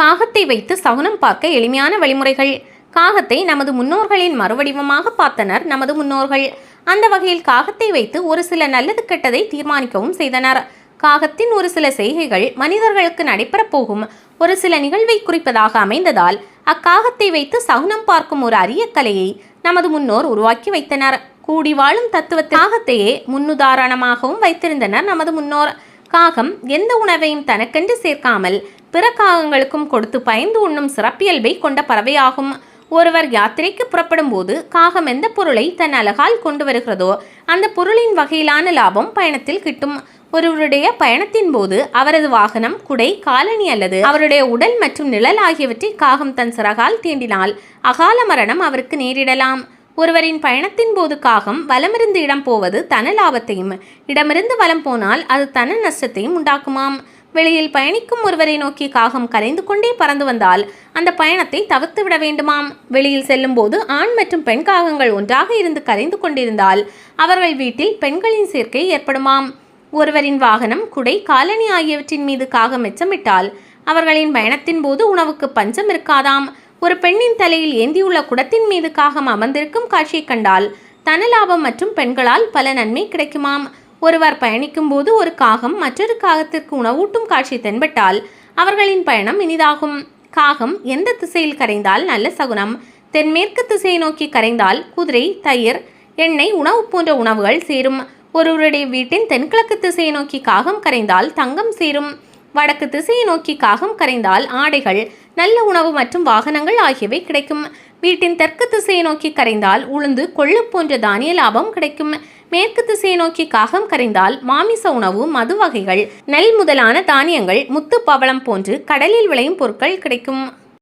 காகத்தை வைத்து சகுனம் பார்க்க எளிமையான வழிமுறைகள். காகத்தை நமது முன்னோர்களின் மறுவடிவமாக பார்த்தனர் நமது முன்னோர்கள். அந்த வகையில் காகத்தை வைத்து ஒரு சில நல்லது கெட்டதை தீர்மானிக்கவும் செய்தனர். காகத்தின் ஒரு சில செய்கைகள் மனிதர்களுக்கு நடைபெறப் போகும். ஒரு சில நிகழ்வை குறிப்பதாக அமைந்ததால் அக்காகத்தை வைத்து சகுனம் பார்க்கும் ஒரு அரிய கலையை நமது முன்னோர் உருவாக்கி வைத்தனர். கூடி வாழும் தத்துவத்தில் காகத்தையே முன்னுதாரணமாகவும் வைத்திருந்தனர் நமது முன்னோர். காகம் எந்த உணவையும் தனக்கென்று சேர்க்காமல் பிற காகங்களுக்கும் கொடுத்து பயந்து உண்ணும் சிறப்பியல்பை கொண்ட பறவையாகும். ஒருவர் யாத்திரைக்கு புறப்படும் போது காகம் எந்த பொருளை தன் அழகால் கொண்டு வருகிறதோ அந்த பொருளின் வகையிலான லாபம் பயணத்தில் கிட்டும். ஒருவருடைய பயணத்தின் போது அவரது வாகனம் குடை காலணி அல்லது அவருடைய உடல் மற்றும் நிழல் ஆகியவற்றை காகம் தன் சிறகால் தீண்டினால் அகால மரணம் அவருக்கு நேரிடலாம். ஒருவரின் பயணத்தின் போது காகம் வலமிருந்து இடம் போவது தன லாபத்தையும் இடமிருந்து வலம் போனால் அது தன நஷ்டத்தையும் உண்டாக்குமாம். வெளியில் பயணிக்கும் ஒருவரை நோக்கி காகம் கரைந்து கொண்டே பறந்து வந்தால் அந்த பயணத்தை தவிர்த்து விட வேண்டுமாம். வெளியில் செல்லும்போது ஆண் மற்றும் பெண் காகங்கள் ஒன்றாக இருந்து கரைந்து கொண்டிருந்தால் அவர்கள் வீட்டில் பெண்களின் சேர்க்கை ஏற்படுமாம். ஒருவரின் வாகனம் குடை காலனி ஆகியவற்றின் மீது காகம் எச்சமிட்டால் அவர்களின் பயணத்தின் போது உணவுக்கு பஞ்சம் இருக்காதாம். ஒரு பெண்ணின் தலையில் ஏந்தியுள்ள குடத்தின் மீது காகம் அமர்ந்திருக்கும் காட்சியைக் கண்டால் தன லாபம் மற்றும் பெண்களால் பல நன்மை கிடைக்குமாம். ஒருவர் பயணிக்கும் போது ஒரு காகம் மற்றொரு காகத்திற்கு உணவூட்டும் காட்சி தென்பட்டால் அவர்களின் பயணம் இனிதாகும். காகம் எந்த திசையில் கரைந்தால் நல்ல சகுனம்? தென்மேற்கு திசையை நோக்கி கரைந்தால் குதிரை தயிர் எண்ணெய் உணவு போன்ற உணவுகள் சேரும். ஒருவருடைய வீட்டின் தென்கிழக்கு திசையை நோக்கி காகம் கரைந்தால் தங்கம் சேரும். வடக்கு திசையை நோக்கி காகம் கரைந்தால் ஆடைகள் நல்ல உணவு மற்றும் வாகனங்கள் ஆகியவை கிடைக்கும். வீட்டின் தெற்கு திசையை நோக்கி கரைந்தால் உளுந்து கொள்ளு போன்ற தானிய லாபம் கிடைக்கும். மேற்கு திசையை நோக்கி காகம் கரைந்தால் மாமிச உணவு மது வகைகள் நெல் முதலான தானியங்கள் முத்து பவளம் போன்று கடலில் விளையும் பொருட்கள் கிடைக்கும்.